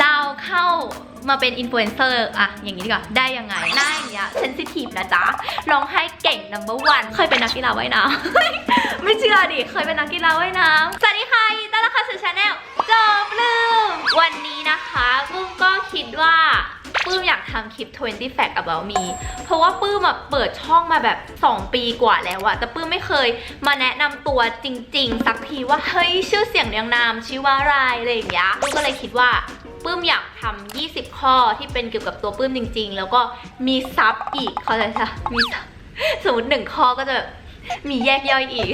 เราเข้ามาเป็นอินฟลูเอนเซอร์อะอย่างนี้ดีกว่าได้ยังไงหน้าอย่างเงี้ยเซนซิทีฟนะจ๊ะร้องไห้เก่งนัมเบอร์วันเคยเป็นนักกีฬาว่ายน้ำ ไม่เชื่อดิ เคยเป็นนักกีฬาว่ายน้ำ สวัสดีค่ะยิต้อนรับเข้าสู่ชาแนลจอบลืม วันนี้นะคะปุ้มก็คิดว่า ปื้มอยากทำคลิป 20 fact about me เพราะว่าปื้มอะเปิดช่องมาแบบ 2 ปีกว่าแล้วอะแต่ปื้มไม่เคยมาแนะนำตัวจริง ๆ สักทีว่า เฮ้ย ชื่อเสียงเรียงนามชื่อว่าอะไรอะไรอย่างเงี้ยปื้มก็เลยคิดว่าปื้มอยากทำ20 ข้อที่เป็นเกี่ยวกับตัวปื้มจริง ๆ แล้วก็มีซับอีก เขาใจปะมีซับสมมติหนึ่งข้อก็จะแบบ มีแยกย่อยอีก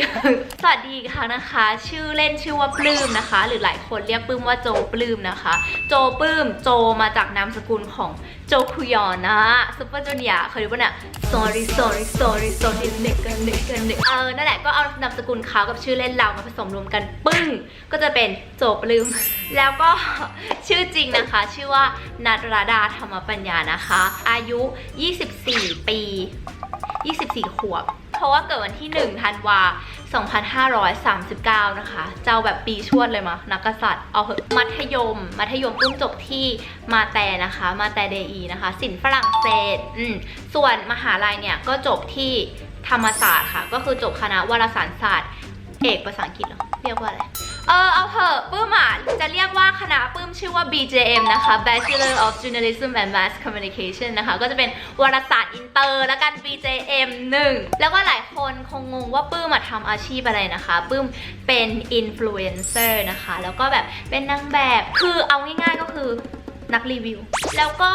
สวัสดีครั้งนะคะ ชื่อเล่นชื่อว่าปลื้มนะคะ หรือหลายคนเรียกปลื้มว่าโจปลื้มนะคะ โจปลื้มโจมาจากนามสกุลของโจคุยอนนะซุปเปอร์จูเนียเคยดูป่ะเนี่ย sorry sorry sorry sorry เน็กกันเน็กกันเน็กเออนั่นแหละก็เอานามสกุลเขากับชื่อเล่นเรามาผสมรวมกันปึ้ง ก็จะเป็นโจปลื้มแล้วก็ชื่อจริงนะคะ ชื่อว่านัทราดาธรรมปัญญานะคะ อายุ 24 ปี 24 ขวบ เพราะว่าเกิดวันที่1ธันวา2539 นะคะ เจ้าแบบปีชวดเลยมานักกษัตริย์ เอาเหอะมัธยม มัธยมปุ้มจบที่มาแต่นะคะ มาแต่เดอีนะคะสินฝรั่งเศส อืม ส่วนมหาลัยเนี่ย ก็จบที่ธรรมศาสตร์ค่ะ ก็คือจบคณะวารสารศาสตร์ เอกภาษาอังกฤษเหรอ เรียกว่าอะไร เออเอาเถอะปื้มอะจะเรียกว่าคณะปื้มชื่อว่า BJM นะคะ Bachelor of Journalism and Mass Communication นะคะ ก็จะเป็นวารสารอินเตอร์แล้วกัน BJM 1 แล้วก็หลายคนคงงงว่าปื้มมาทำอาชีพอะไรนะคะ ปื้มเป็นอินฟลูเอนเซอร์นะคะ แล้วก็แบบเป็นนางแบบ คือเอาง่ายๆก็คือ นักรีวิว แล้วก็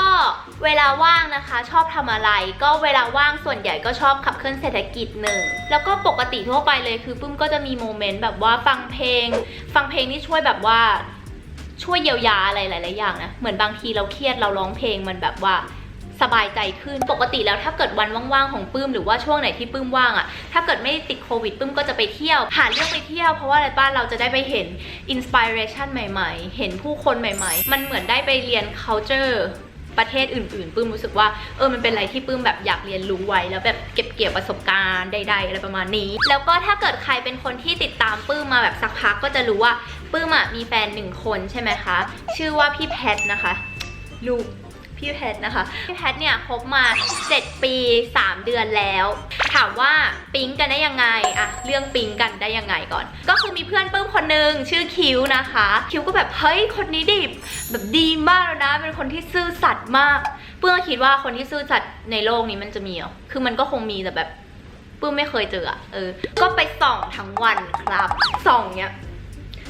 เวลาว่างนะคะ ชอบทำอะไร ก็เวลาว่างส่วนใหญ่ก็ชอบขับเคลื่อนเศรษฐกิจหนึ่งแล้วก็ปกติทั่วไปเลยคือปุ้มก็จะมีโมเมนต์แบบว่าฟังเพลง ฟังเพลงที่ช่วยแบบว่าช่วยเยียวยาอะไรหลาย ๆ อย่างนะ เหมือนบางทีเราเครียดเราร้องเพลงมันแบบว่า สบายใจขึ้น ปกติแล้วถ้าเกิดวันว่างๆของปื้มหรือว่าช่วงไหนที่ปื้มว่างอะ่ะ ถ้าเกิดไม่ติดโควิดปื้มก็จะไปเที่ยว หาเรื่องไปเที่ยวเพราะว่าอะไรบ้านเราจะได้ไปเห็นอินสปิเรชันใหม่ ๆ เห็นผู้คนใหม่ ๆ มันเหมือนได้ไปเรียน culture ประเทศอื่นๆปื้มรู้สึกว่าเออมันเป็นอะไรที่ปื้มแบบอยากเรียนรู้ไว้ แล้วแบบเก็บเกี่ยวประสบการณ์ใดๆอะไรประมาณนี้ แล้วก็ถ้าเกิดใครเป็นคนที่ติดตามปื้มมาแบบสักพักก็จะรู้ว่าปื้มอะมีแฟนหนึ่งคนใช่ไหมคะ ชื่อว่าพี่แพทนะคะลูก พี่แพทนะคะ พี่แพทเนี่ยคบมา 7 ปี 3 เดือนแล้ว ถามว่าปิ๊งกันได้ยังไงอะเรื่องปิ๊งกันได้ยังไงก่อน ก็คือมีเพื่อนปื้มคนนึงชื่อคิวนะคะ คิวก็แบบเฮ้ยคนนี้ดิบแบบดีมากแล้วนะ เป็นคนที่ซื่อสัตย์มากปื้มก็คิดว่าคนที่ซื่อสัตย์ในโลกนี้มันจะมีหรอคือมันก็คงมีแต่แบบปื้มไม่เคยเจออะเออ ก็ไปส่องทั้งวันครับส่องเนี้ย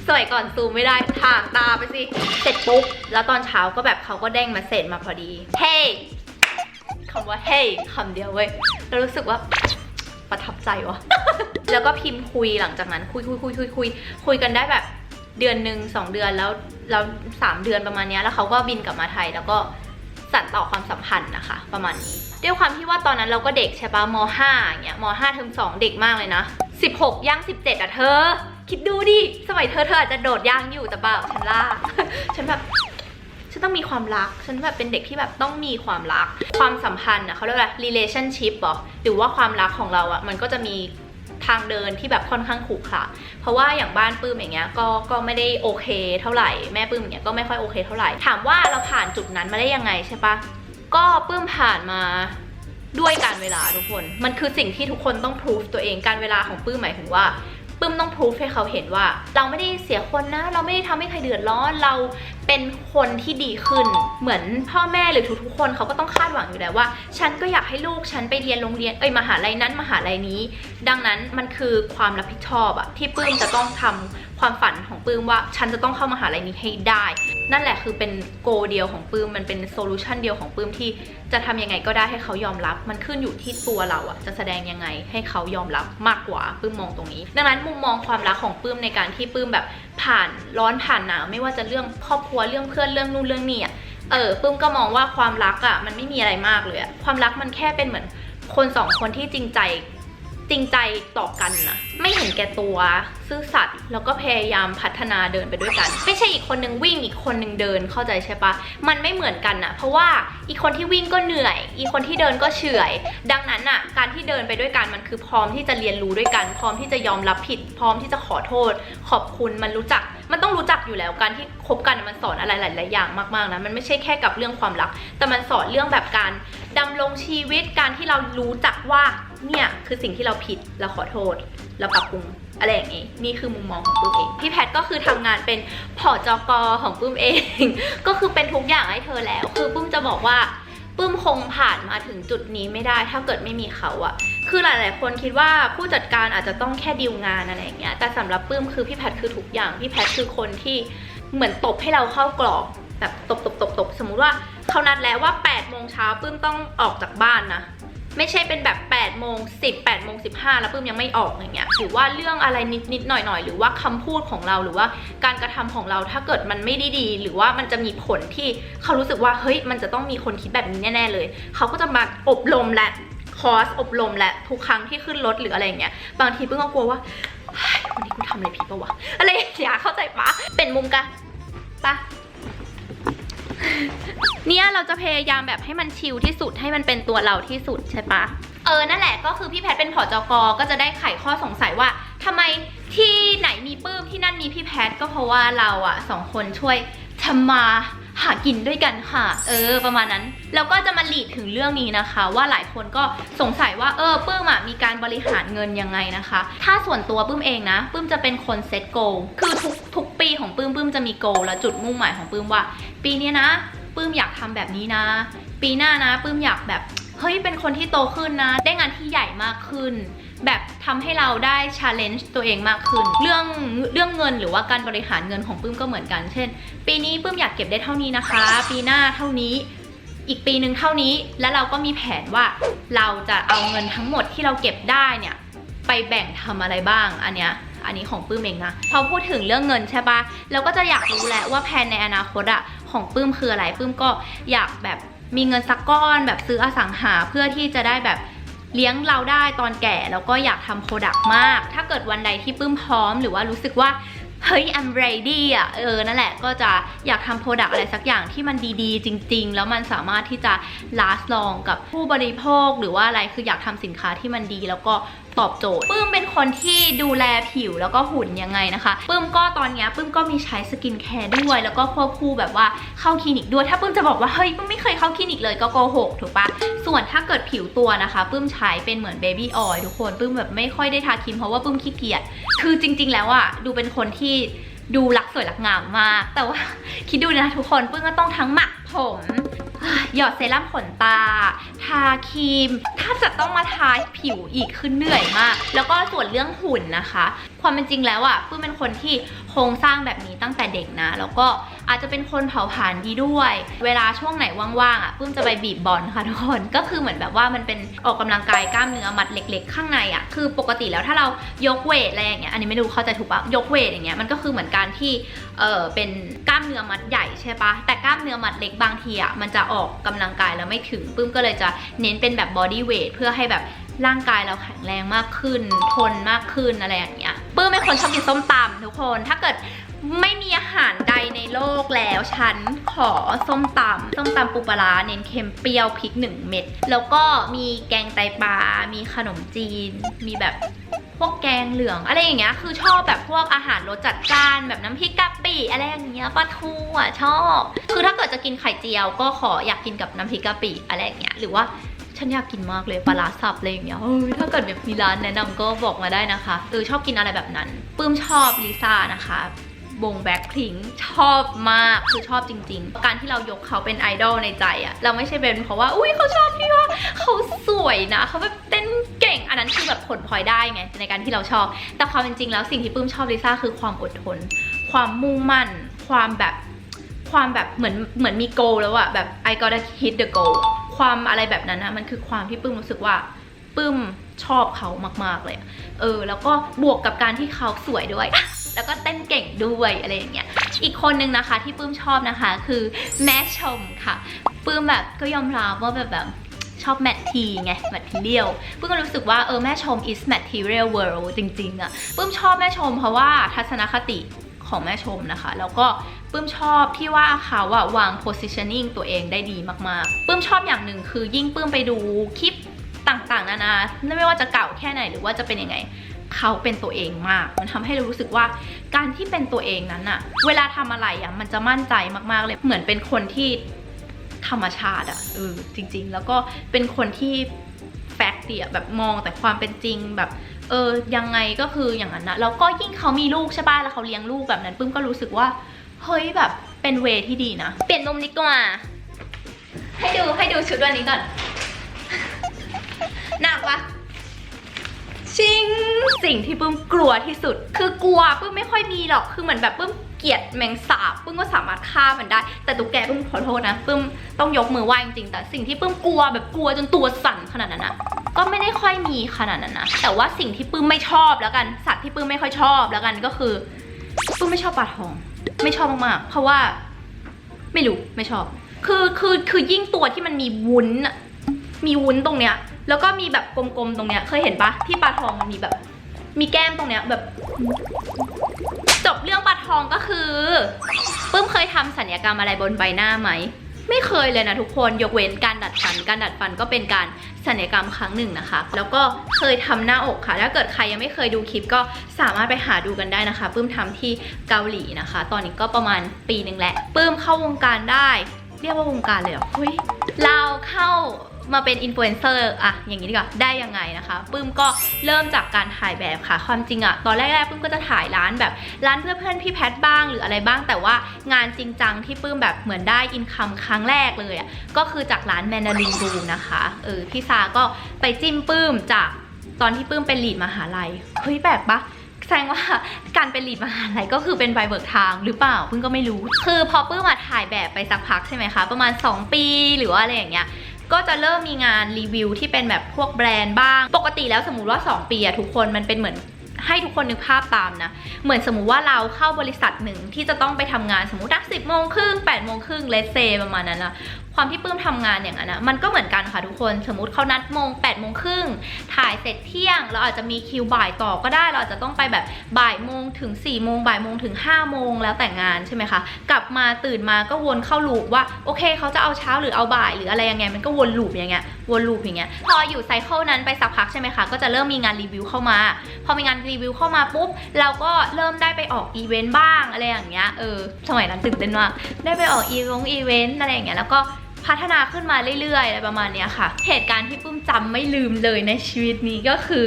สมัยก่อนซูมไม่ได้ทางตาไปสิ เสร็จปุ๊บ แล้วตอนเช้าก็แบบเขาก็เด้งมาเสร็จมาพอดี เฮ้ hey! คำว่าเฮ้ hey! คำเดียวเว้ยแล้วรู้สึกว่าประทับใจวะแล้วก็พิมพ์คุยหลังจากนั้นคุยคุยคุยคุยคุยคุยกันได้แบบเดือนหนึ่งสองเดือนแล้วแล้วสามเดือนประมาณนี้แล้วเขาก็บินกลับมาไทยแล้วก็สานต่อความสัมพันธ์นะคะ ประมาณนี้ด้วยความที่ว่าตอนนั้นเราก็เด็กใช่ปะมห้าอย่างเงี้ยมห้าเทอมสองเด็กมากเลยนะสิบหกย่างสิบเจ็ดอะเธอ คิดดูดิ สมัยเธอเธออาจจะโดดย่างอยู่แต่เปล่าฉันล่า ฉันแบบ ฉันต้องมีความรัก ฉันแบบเป็นเด็กที่แบบต้องมีความรัก ความสัมพันธ์อะเขาเรียกว่า relationship หรอ หรือว่าความรักของเราอะมันก็จะมีทางเดินที่แบบค่อนข้างขรุขระเพราะว่าอย่างบ้านปื้มอย่างเงี้ยก็ก็ไม่ได้โอเคเท่าไหร่ แม่ปื้มอย่างเงี้ยก็ไม่ค่อยโอเคเท่าไหร่ ถามว่าเราผ่านจุดนั้นมาได้ยังไงใช่ปะ ก็ปื้มผ่านมาด้วยการเวลาทุกคน มันคือสิ่งที่ทุกคนต้องพิสูจตัวเอง การเวลาของปื้มหมายถึงว่า ปื้มต้องพิสูจให้เขาเห็นว่า เราไม่ได้เสียคนนะ เราไม่ได้ทำให้ใครเดือดร้อนเราเป็นคนที่ดีขึ้น เหมือนพ่อแม่หรือทุกๆคนเขาก็ต้องคาดหวังอยู่แล้วว่า ฉันก็อยากให้ลูกฉันไปเรียนโรงเรียนเอ้ยมหาลัยนั้นมหาลัยนี้ ดังนั้นมันคือความรับผิดชอบอะที่ปื้มจะต้องทำ ความฝันของปื้มว่าฉันจะต้องเข้ามหาลัยนี้ให้ได้ นั่นแหละคือเป็นโกเดียวของปื้มมันเป็นโซลูชันเดียวของปื้มที่จะทำยังไงก็ได้ให้เขายอมรับ มันขึ้นอยู่ที่ตัวเราอะจะแสดงยังไงให้เขายอมรับมากกว่าปื้มมองตรงนี้ ดังนั้นมุมมองความรักของปื้มในการที่ปื้มแบบผ่านร้อนผ่านหนาวไม่ว่าจะเรื่องครอบครัวเรื่องเพื่อนเรื่องนู่นเรื่องนี่อะเออปื้มก็มองว่าความรักอะมันไม่มีอะไรมากเลยอะความรักมันแค่เป็นเหมือนคนสองคนที่จริงใจ จริงใจต่อกันนะไม่เห็นแก่ตัวซื่อสัตย์แล้วก็พยายามพัฒนาเดินไปด้วยกัน ไม่ใช่อีกคนนึงวิ่งอีกคนนึงเดินเข้าใจใช่ปะมันไม่เหมือนกันนะเพราะว่าอีกคนที่วิ่งก็เหนื่อย อีกคนที่เดินก็เฉื่อย ดังนั้นน่ะการที่เดินไปด้วยกันมันคือพร้อมที่จะเรียนรู้ด้วยกัน พร้อมที่จะยอมรับผิด พร้อมที่จะขอโทษ ขอบคุณมันรู้จัก มันต้องรู้จักอยู่แล้วการที่คบกันมันสอนอะไรหลาย ๆ อย่างมากๆนะมันไม่ใช่แค่กับเรื่องความรัก แต่มันสอนเรื่องแบบการดำรงชีวิตการที่เรารู้จักว่า เนี่ยคือสิ่งที่เราผิดเราขอโทษ เราปรับปรุงอะไรอย่างนี้นี่คือมุมมองของปื้มเองพี่แพทก็คือทำงานเป็นผอจกของปื้มเอง ก็คือเป็นทุกอย่างให้เธอแล้ว คือปื้มจะบอกว่าปื้มคงผ่านมาถึงจุดนี้ไม่ได้ถ้าเกิดไม่มีเขาอะคือหลาย ๆ คนคิดว่าผู้จัดการอาจจะต้องแค่ดีลงานอะไรอย่างเงี้ย แต่สำหรับปื้มคือพี่แพทคือทุกอย่าง พี่แพทคือคนที่เหมือนตบให้เราเข้ากรอบแบบตบตบตบตบสมมุติว่าเขานัดแล้วว่า8โมงเช้าปื้มต้องออกจากบ้านนะ ไม่ใช่เป็นแบบ8โมง10 8โมง15แล้วปื้มยังไม่ออกอย่างเงี้ยหรือว่าเรื่องอะไรนิดนิดหน่อยหน่อยหรือว่าคำพูดของเราหรือว่าการกระทำของเราถ้าเกิดมันไม่ได้ดี หรือว่ามันจะมีผลที่เขารู้สึกว่าเฮ้ยมันจะต้องมีคนคิดแบบนี้แน่ๆเลย เขาก็จะมาอบรมและคอร์สอบรมและทุกครั้งที่ขึ้นรถหรืออะไรอย่างเงี้ยบางทีปื้มก็กลัวว่าวันนี้กูทำอะไรผิดปะวะอะไรอย่าเงี้ยเข้าใจปะเป็นมุมกันปะ เนี่ยเราจะพยายามแบบให้มันชิลที่สุดให้มันเป็นตัวเราที่สุดใช่ปะเออ นั่นแหละก็คือพี่แพทเป็นผอจกก็จะได้ไขข้อสงสัยว่าทำไมที่ไหนมีปื้มที่นั่นมีพี่แพทก็เพราะว่าเราอะสองคนช่วยทำมา หากินด้วยกันค่ะ เออ ประมาณนั้น แล้วก็จะมาหลีดถึงเรื่องนี้นะคะ ว่าหลายคนก็สงสัยว่าเออปื้มอะมีการบริหารเงินยังไงนะคะ ถ้าส่วนตัวปื้มเองนะปื้มจะเป็นคนเซตโกคือทุกทุกปีของปื้มปื้มจะมีโกและจุดมุ่งหมายของปื้มว่า ปีนี้นะปื้มอยากทำแบบนี้นะ ปีหน้านะปื้มอยากแบบ เฮ้ยเป็นคนที่โตขึ้นนะ ได้งานที่ใหญ่มากขึ้น แบบทำให้เราได้ช l เลนจ์ตัวเองมากขึ้น เรื่องเรื่องเงินหรือว่าการบริหารเงินของปื้มก็เหมือนกัน เช่น ปีนี้ปื้มอยากเก็บได้เท่านี้นะคะ ปีหน้าเท่านี้อีกปีหนึ่งเท่านี้แล้วเราก็มีแผนว่าเราจะเอาเงินทั้งหมดที่เราเก็บได้เนี่ยไปแบ่งทำอะไรบ้างอันเนี้ยอันนี้ของปื้มเองนะพอพูดถึงเรื่องเงินใช่ปะเราก็จะอยากรู้แหละว่าแผนในอนาคตอะของปื้มคืออะไรปื้มก็อยากแบบ มีเงินสักก้อนแบบซื้ออสังหาเพื่อที่จะได้แบบเลี้ยงเราได้ตอนแก่แล้วก็อยากทำโปรดักต์มาก ถ้าเกิดวันใดที่ปื้มพร้อม หรือว่ารู้สึกว่าเฮ้ย I'm ready อะ เออ นั่นแหละ ก็จะอยากทำโปรดักต์อะไรสักอย่างที่มันดีๆ จริง ๆ แล้วมันสามารถที่จะ last long กับผู้บริโภคหรือว่าอะไร คืออยากทำสินค้าที่มันดี แล้วก็ ตอบโจทย์ปื้มเป็นคนที่ดูแลผิวแล้วก็หุ่นยังไงนะคะปื้มก็ตอนนี้ปื้มก็มีใช้สกินแคร์ด้วย แล้วก็ควบคู่แบบว่าเข้าคลินิกด้วย ถ้าปื้มจะบอกว่าเฮ้ยปื้มไม่เคยเข้าคลินิกเลยก็โกหกถูกปะส่วนถ้าเกิดผิวตัวนะคะปื้มใช้เป็นเหมือนเบบี้ออยทุกคนปื้มแบบไม่ค่อยได้ทาครีมเพราะว่าปื้มขี้เกียจคือจริง ๆ แล้วอะดูเป็นคนที่ดูรักสวยรักงามมาก แต่ว่าคิดดูนะทุกคนปื้มก็ต้องทั้งหมักผม หยอดเซรั่มขนตา ทาครีม ถ้าจะต้องมาทาผิวอีกคือเหนื่อยมาก แล้วก็ส่วนเรื่องหุ่นนะคะ ความเป็นจริงแล้วอะ่ะปื้มเป็นคนที่โครงสร้างแบบนี้ตั้งแต่เด็กนะ แล้วก็อาจจะเป็นคนเผาผลาญดีด้วย เวลาช่วงไหนว่างๆอะ่ะปื้มจะไปบีบบอลค่ะทุกคน ก็คือเหมือนแบบว่ามันเป็นออกกำลังกายกล้ามเนื้อมัดเล็ก ๆ ข้างในอะ่ะคือปกติแล้วถ้าเรายกเวทอะไรอย่างเงี้ยอันนี้ไม่รู้เข้าใจถูกปะยกเวทอย่างเงี้ยมันก็คือเหมือนการที่เออเป็นกล้ามเนื้อมัดใหญ่ใช่ปะแต่กล้ามเนื้อมัดเล็กบางทีอะมันจะออกกำลังกายแล้วไม่ถึงปื้มก็เลยจะเน้นเป็นแบบบอดี้เวทเพื่อให้แบบ ร่างกายเราแข็งแรงมากขึ้น ทนมากขึ้นอะไรอย่างเงี้ยปื้มเป็นคนชอบกินส้มตำทุกคน ถ้าเกิดไม่มีอาหารใดในโลกแล้วฉันขอส้มตำส้มตำปูปลาร้าเน้นเค็มเปรี้ยวพริกหนึ่งเม็ดแล้วก็มีแกงไตปลา มีขนมจีน มีแบบพวกแกงเหลืองอะไรอย่างเงี้ยคือชอบแบบพวกอาหารรสจัดจ้านแบบน้ำพริกกะปิอะไรอย่างเงี้ยปลาทูอะชอบ คือถ้าเกิดจะกินไข่เจียวก็ขออยากกินกับน้ำพริกกะปิอะไรอย่างเงี้ยหรือว่า ฉันอยากกินมากเลยปลาร้าสับอะไรอย่างเงี้ยถ้าเกิดแบบมีร้านแนะนำก็บอกมาได้นะคะเออชอบกินอะไรแบบนั้นปื้มชอบลิซ่านะคะวงแบ็คพิงชอบมากคือชอบจริง ๆ การที่เรายกเขาเป็นไอดอลในใจอะเราไม่ใช่เป็นเพราะว่าอุ้ยเขาชอบพี่ว่าเขาสวยนะเขาแบบเต้นเก่ง อันนั้นคือแบบผลพลอยได้ไงในการที่เราชอบ แต่ความเป็นจริงแล้วสิ่งที่ปื้มชอบลิซ่าคือความอดทน ความมุ่งมั่น ความแบบความแบบเหมือนเหมือนมีโกแล้วอะแบบ I gotta hit the goal ความอะไรแบบนั้นนะมันคือความที่ปื้มรู้สึกว่าปื้มชอบเขามาก ๆ เลยเออ แล้วก็บวกกับการที่เขาสวยด้วย แล้วก็เต้นเก่งด้วยอะไรอย่างเงี้ย อีกคนนึงนะคะที่ปื้มชอบนะคะ คือแม่ชมค่ะ ปื้มแบบก็ยอมรับว่าแบบแบบชอบแมททีไงแมททีเรียลปื้มก็รู้สึกว่าเออแม่ชม is material world จริง ๆอะปื้มชอบแม่ชมเพราะว่าทัศนคติ ของแม่ชมนะคะ แล้วก็ปื้มชอบที่ว่าเขาอะวาง positioning ตัวเองได้ดีมากๆปื้มชอบอย่างหนึ่งคือยิ่งปื้มไปดูคลิปต่างๆ นานาไม่ว่าจะเก่าแค่ไหนหรือว่าจะเป็นยังไงเขาเป็นตัวเองมาก มันทำให้เรารู้สึกว่าการที่เป็นตัวเองนั้นอะเวลาทำอะไรอะมันจะมั่นใจมากๆเลย เหมือนเป็นคนที่ธรรมชาติอะเออจริง ๆ แล้วก็เป็นคนที่แฟกต์อะแบบมองแต่ความเป็นจริงแบบ เออยังไงก็คืออย่างนั้นนะแล้วก็ยิ่งเขามีลูกใช่ป่ะแล้วเขาเลี้ยงลูกแบบนั้นปึ้มก็รู้สึกว่าเฮ้ยแบบเป็นเวที่ดีนะ เปลี่ยนมุมนี้ก่อนให้ดูให้ดูชุดวันนี้ก่อนหนักปะชิง สิ่งที่ปื้มกลัวที่สุด คือกลัวปื้มไม่ค่อยมีหรอกคือเหมือนแบบปื้มเกลียดแมงสาบปื้มก็สามารถฆ่ามันได้ แต่ตุ๊กแกปื้มขอโทษนะปื้มต้องยกมือไหว้จริงๆแต่สิ่งที่ปื้มกลัวแบบกลัวจนตัวสั่นขนาดนั้นอะ ก็ไม่ได้ค่อยมีขนาดนั้นนะ แต่ว่าสิ่งที่ปื้มไม่ชอบแล้วกัน สัตว์ที่ปื้มไม่ค่อยชอบแล้วกันก็คือปื้มไม่ชอบปลาทอง ไม่ชอบมากๆ เพราะว่า ไม่รู้ไม่ชอบ คือคือคือยิ่งตัวที่มันมีวุ้นมีวุ้นตรงเนี้ย แล้วก็มีแบบกลมๆตรงเนี้ย เคยเห็นปะที่ปลาทองมันมีแบบ มีแก้มตรงเนี้ยแบบ จบเรื่องปลาทองก็คือปื้มเคยทำสัญญกรรมอะไรบนใบหน้าไหม ไม่เคยเลยนะทุกคนยกเว้นการดัดฟัน การดัดฟันก็เป็นการสัลยกรรมครั้งหนึ่งนะคะ แล้วก็เคยทำหน้าอกค่ะ ถ้าเกิดใครยังไม่เคยดูคลิปก็สามารถไปหาดูกันได้นะคะปื้มทำที่เกาหลีนะคะ ตอนนี้ก็ประมาณปีหนึ่งแหละปื้มเข้าวงการได้ เรียกว่าวงการเลยเหรอเฮ้ยเราเข้า มาเป็นอินฟลูเอนเซอร์อะอย่างนี้ดีกว่าได้ยังไงนะคะปื้มก็เริ่มจากการถ่ายแบบค่ะ ความจริงอะตอนแรกๆปื้มก็จะถ่ายร้านแบบร้านเพื่อเพื่อนพี่แพทบ้างหรืออะไรบ้าง แต่ว่างานจริงจังที่ปื้มแบบเหมือนได้อินคัมครั้งแรกเลยอะก็คือจากร้านแมนดารินรูนะคะเออพี่ซาก็ไปจิ้มปื้มจากตอนที่ปื้มเป็นลีดมหาลัยเฮ้ยแปลกปะแสดงว่าการเป็นลีดมหาลัยก็คือเป็นใบเบิกทางหรือเปล่าเพิ่งก็ไม่รู้ คือพอปื้มมาถ่ายแบบไปสักพักใช่ไหมคะ ประมาณ 2 ปีหรือว่าอะไรอย่างเงี้ย ก็จะเริ่มมีงานรีวิวที่เป็นแบบพวกแบรนด์บ้าง ปกติแล้วสมมติว่า 2 ปีอะทุกคนมันเป็นเหมือน ให้ทุกคนนึกภาพตามนะ เหมือนสมมุติว่าเราเข้าบริษัทหนึ่งที่จะต้องไปทำงานสมมตินักสิบโมงครึ่งแปดโมงครึ่งเลสเซประมาณนั้นนะความที่ปื้มทำงานอย่างนั้นนะมันก็เหมือนกันค่ะทุกคนสมมติเขานัดโมง8ปดโมงครึ่งถ่ายเสร็จเที่ยง เราอาจจะมีคิวบ่ายต่อก็ได้ เราอาจจะต้องไปแบบบ่ายโมงถึง4ี่โมงบ่ายโมงถึง5้าโมงแล้วแต่งงานใช่ไหมคะกลับมาตื่นมาก็วนเข้าลูปว่าโอเคเขาจะเอาเช้าหรือเอาบ่ายหรืออะไรยังไงมันก็วนลูปอย่างเงี้ยวนลูปอย่างเงี้ยพออยู่ไซเคิลนั้นไปสักพักใช่ไหมคะก็จะเริ่มมีงานรีวิวเข้ามา พอมีงานรีวิวเข้ามาปุ๊บเราก็เริ่มได้ไปออกอีเวนต์บ้างอะไรอย่างเงี้ยเออสมัยนั้นตื่นเต้นมากได้ไปออกอีวงอีเวนต์อะไรอย่างเงี้ยแล้วก็ พัฒนาขึ้นมาเรื่อยๆอะไรประมาณนี้ค่ะ เหตุการณ์ที่ปุ้มจำไม่ลืมเลยในชีวิตนี้ก็คือ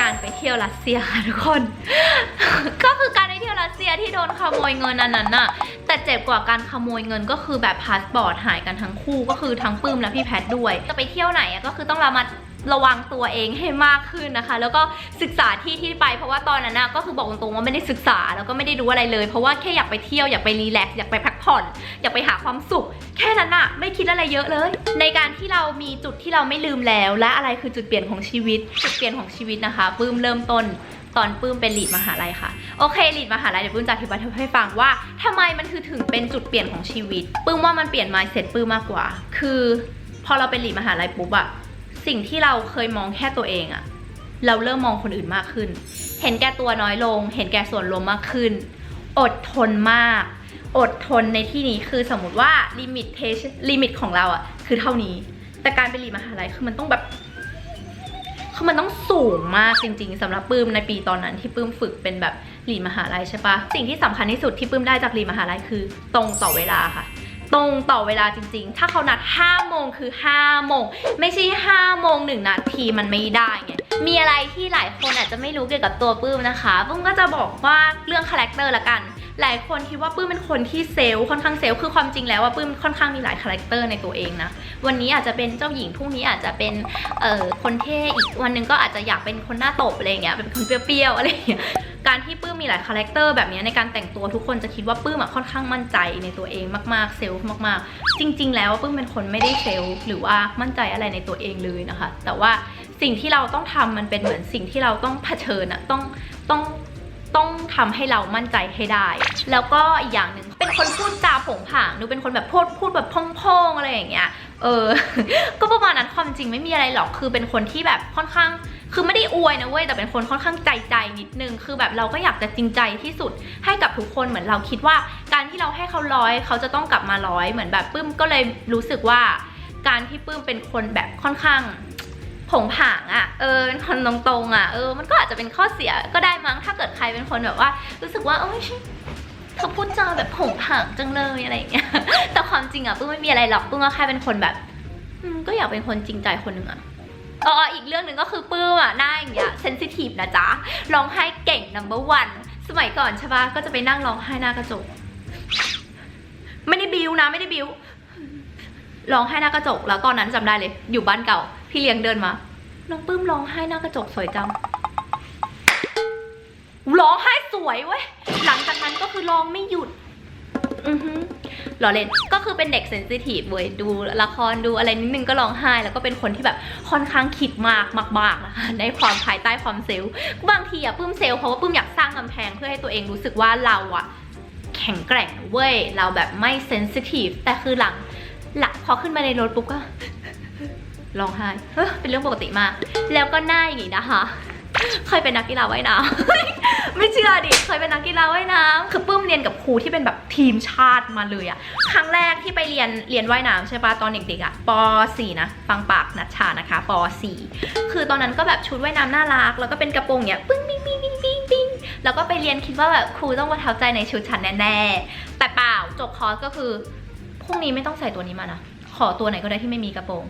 การไปเที่ยวรัสเซียค่ะทุกคน ก็คือการไปเที่ยวรัสเซียที่โดนขโมยเงินนั้นน่ะแต่เจ็บกว่าการขโมยเงินก็คือแบบพาสปอร์ตหายกันทั้งคู่ก็คือทั้งปื้มและพี่แพทด้วยจะไปเที่ยวไหนอะก็คือต้องระมัด ระวังตัวเองให้มากขึ้นนะคะ แล้วก็ศึกษาที่ที่ไป เพราะว่าตอนนั้นนะก็คือบอกตรงๆว่าไม่ได้ศึกษาแล้วก็ไม่ได้รู้อะไรเลย เพราะว่าแค่อยากไปเที่ยวอยากไปรีแลกซ์อยากไปพักผ่อน อยากไปหาความสุข แค่นั้นอะไม่คิดอะไรเยอะเลย ในการที่เรามีจุดที่เราไม่ลืมแล้ว และอะไรคือจุดเปลี่ยนของชีวิต จุดเปลี่ยนของชีวิตนะคะปื้มเริ่มต้นตอนปื้มเป็นลีดมหาลัยค่ะ โอเคลีดมหาลัยเดี๋ยวปื้มจะอธิบายให้ฟังว่าทำไมมันคือถึงเป็นจุดเปลี่ยนของชีวิต ปื้มว่ามันเปลี่ยน mindset ปื้มมากกว่า คือ พอเราเป็นลีดมหาลัยปุ๊บอะ สิ่งที่เราเคยมองแค่ตัวเองอะเราเริ่มมองคนอื่นมากขึ้น เห็นแก่ตัวน้อยลง เห็นแก่ส่วนรวมมากขึ้น อดทนมาก อดทนในที่นี้คือสมมติว่าลิมิตเทชลิมิตของเราอะคือเท่านี้ แต่การเป็นลีมหาลัยคือมันต้องแบบคือมันต้องสูงมากจริง ๆสำหรับปื้มในปีตอนนั้นที่ปื้มฝึกเป็นแบบรีมหาลัยใช่ปะสิ่งที่สำคัญที่สุดที่ปื้มได้จากรีมหาลัยคือ ตรงต่อเวลาค่ะ ตรงต่อเวลาจริง ๆ ถ้าเขานัด5โมงคือ5โมงไม่ใช่5โมงหนึ่งนาทีมันไม่ได้ไงมีอะไรที่หลายคนอาจจะไม่รู้เกี่ยวกับตัวปื้มนะคะปุ้มก็จะบอกว่าเรื่องคาแรคเตอร์ละกัน หลายคนคิดว่าปื้มเป็นคนที่เซลล์ค่อนข้างเซลล์คือความจริงแล้วว่าปื้มค่อนข้างมีหลายคาแรคเตอร์ในตัวเองนะวันนี้อาจจะเป็นเจ้าหญิงพรุ่งนี้อาจจะเป็นเอ่อคนเท่อีกวันหนึงก็อาจจะอยากเป็นคนหน้าตบอะไรเงี้ยเป็นคนเปรี้ยวๆอะไรอย่างเงี้ยการที่ปื้มมีหลายคาแรคเตอร์แบบเนี้ยในการแต่งตัวทุกคนจะคิดว่าปื้มอะค่อนข้างมั่นใจในตัวเองมากๆเซลล์มากๆ จริง ๆ แล้วปื้มเป็นคนไม่ได้เซลล์หรือว่ามั่นใจอะไรในตัวเองเลยนะคะ แต่ว่าสิ่งที่เราต้องทำมันเป็นเหมือนสิ่งที่เราต้องเผชิญอะต้องต้อง ต้องทำให้เรามั่นใจให้ได้ แล้วก็อีกอย่างหนึ่งเป็นคนพูดจาผงผางดูเป็นคนแบบพูดพูดแบบพ่องๆอะไรอย่างเงี้ย เออ ก็ประมาณนั้นความจริงไม่มีอะไรหรอกคือเป็นคนที่แบบค่อนข้างคือไม่ได้อวยนะเว้ยแต่เป็นคนค่อนข้างใจใจนิดนึง คือแบบเราก็อยากจะจริงใจที่สุดให้กับทุกคนเหมือนเราคิดว่า การที่เราให้เขาร้อยเขาจะต้องกลับมาร้อยเหมือนแบบปื้มก็เลยรู้สึกว่า การที่ปื้มเป็นคนแบบค่อนข้างผงผางอะ่ะ เออเป็นคนตรงๆอะเออมันก็อาจจะเป็นข้อเสียก็ได้มั้งถ้าเกิดใครเป็นคนแบบว่า รู้สึกว่าเอ้ยเธอพูดจาแบบผงผางจังเลยอะไรอย่างเงี้ยแต่ความจริงอะปื้มไม่มีอะไรหรอกปื้มก็แค่เป็นคนแบบก็อยากเป็นคนจริงใจคนหนึ่งอะเอออีกเรื่องหนึ่งก็คือปื้มอะหน้าอย่างเงี้ยเซนซิทีฟนะจ๊ะร้องไห้เก่ง number one สมัยก่อนใช่ปะก็จะไปนั่งร้องไห้หน้ากระจก ไม่ได้บิวนะไม่ได้บิวร้องไห้หน้ากระจกแล้วตอนนั้นจำได้เลย อยู่บ้านเก่า พี่เลี้ยงเดินมา น้องปื้มร้องไห้หน้ากระจกสวยจังร้องไห้สวยเว้ย หลังจากนั้นก็คือร้องไม่หยุด อือฮึล้อเล่น ก็คือเป็นเด็กเซนซิทีฟเว้ย ดูละครดูอะไรนิดนึงก็ร้องไห้ แล้วก็เป็นคนที่แบบค่อนข้างคิดมากมากๆนะคะในความภายใต้ความเซลล์ บางทีอะปื้มเซลล์เพราะว่าปื้มอยากสร้างกำแพงเพื่อให้ตัวเองรู้สึกว่าเราอะแข็งแกร่งเว้ย เราแบบไม่เซนซิทีฟ แต่คือหลังหลักพอขึ้นมาในรถปุ๊บก็ ร้องไห้เป็นเรื่องปกติมาก แล้วก็หน้าอย่างนี้นะคะเคยเป็นนักกีฬาว่ายน้ำ ไม่เชื่อดิ เคยเป็นนักกีฬาว่ายน้ำ คือปื้มเรียนกับครูที่เป็นแบบทีมชาติมาเลยอะครั้งแรกที่ไปเรียนเรียนว่ายน้ำใช่ปะตอนเด็กๆอะป .4 นะ ฟังปากนัชชานะคะป .4 คือตอนนั้นก็แบบชุดว่ายน้ำน่ารัก แล้วก็เป็นกระโปรงเนี้ยปึ้งปิ้งปิ้งปิ้งปิ้งปิ้งแล้วก็ไปเรียนคิดว่าแบบครูต้องประทับใจในชุดฉันแน่ๆ แต่เปล่าจบคอร์สก็คือพรุ่งนี้ไม่ต้องใส่ตัวนี้มานะ ขอตัวไหนก็ได้ที่ไม่มีกระโปรง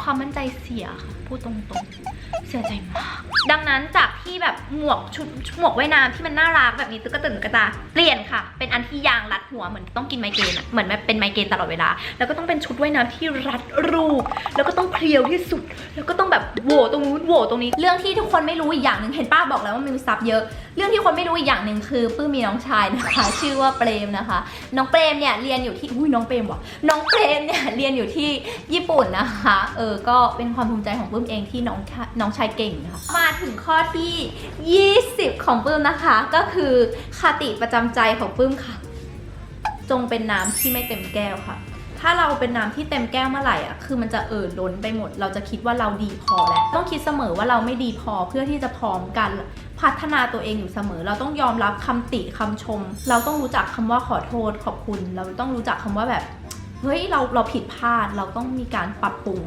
ความมั่นใจเสียค่ะพูดตรงๆ เสียใจมาก ดังนั้นจากที่แบบหมวกชุดหมวกว่ายน้ำที่มันน่ารักแบบนี้ตุ๊กตาตึงกระตาเปลี่ยนค่ะ เป็นอันที่ยางรัดหัวเหมือนต้องกินไมเกรนอะเหมือนแบบเป็นไมเกรนตลอดเวลา แล้วก็ต้องเป็นชุดว่ายน้ำที่รัดรูป แล้วก็ต้องเพรียวที่สุด แล้วก็ต้องแบบโหวตรงนู้นโหวตรงนี้ เรื่องที่ทุกคนไม่รู้อีกอย่างหนึ่งเห็นป้าบอกแล้วว่ามีซับเยอะ เรื่องที่คนไม่รู้อีกอย่างหนึ่งคือปื้มมีน้องชายนะคะ ชื่อว่าเปรมนะคะ น้องเปรมเนี่ยเรียนอยู่ที่อุ้ยน้องเปรมวะน้องเปรมเนี่ยเรียนอยู่ที่ญี่ปุ่นนะคะเออก็เป็นความภูมิใจของปื้มเองที่น้องชายน้องชายเก่งนะคะมาถึงข้อที่ 20 ของปื้มนะคะ ก็คือคติประจำใจของปื้มค่ะ จงเป็นน้ำที่ไม่เต็มแก้วค่ะถ้าเราเป็นน้ำที่เต็มแก้วเมื่อไหร่อะ คือมันจะเอ่อล้นไปหมด เราจะคิดว่าเราดีพอแล้ว ต้องคิดเสมอว่าเราไม่ดีพอเพื่อที่จะพร้อมกัน พัฒนาตัวเองอยู่เสมอ เราต้องยอมรับคำติคำชม เราต้องรู้จักคำว่าขอโทษขอบคุณ เราต้องรู้จักคำว่าแบบเฮ้ยเราเราผิดพลาดเราต้องมีการปรับปรุง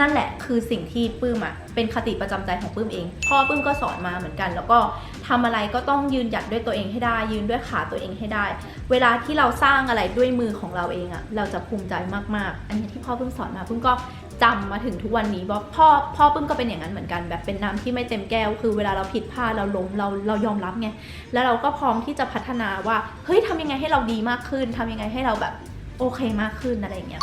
นั่นแหละคือสิ่งที่ปื้มอะเป็นคติประจำใจของปื้มเอง พ่อปื้มก็สอนมาเหมือนกัน แล้วก็ทำอะไรก็ต้องยืนหยัดด้วยตัวเองให้ได้ ยืนด้วยขาตัวเองให้ได้ เวลาที่เราสร้างอะไรด้วยมือของเราเองอะเราจะภูมิใจมากๆ อันนี้ที่พ่อปื้มสอนมาปื้มก็ จำมาถึงทุกวันนี้ว่าพ่อพ่อปื้มก็เป็นอย่างนั้นเหมือนกัน แบบเป็นน้ำที่ไม่เต็มแก้ว คือเวลาเราผิดพลาดเราล้มเราเรายอมรับไงแล้วเราก็พร้อมที่จะพัฒนาว่าเฮ้ยทำยังไงให้เราดีมากขึ้นทำยังไงให้เราแบบโอเคมากขึ้นอะไรอย่างเงี้ย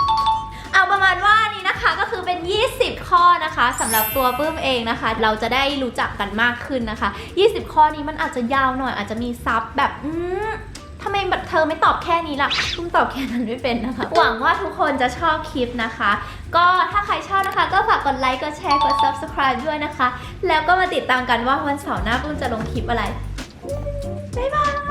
เอาประมาณว่านี่นะคะก็คือเป็น 20 ข้อนะคะสำหรับตัวปื้มเองนะคะ เราจะได้รู้จักกันมากขึ้นนะคะ 20 ข้อนี้มันอาจจะยาวหน่อยอาจจะมีซับแบบอืม ทำไมแบบเธอไม่ตอบแค่นี้ล่ะปื้มตอบแค่นั้นไม่เป็นนะคะ หวังว่าทุกคนจะชอบคลิปนะคะ ก็ถ้าใครชอบนะคะ ก็ฝากกดไลค์ กดแชร์ กด subscribe ด้วยนะคะ แล้วก็มาติดตามกันว่าวันเสาร์หน้าปื้มจะลงคลิปอะไร บ๊ายบาย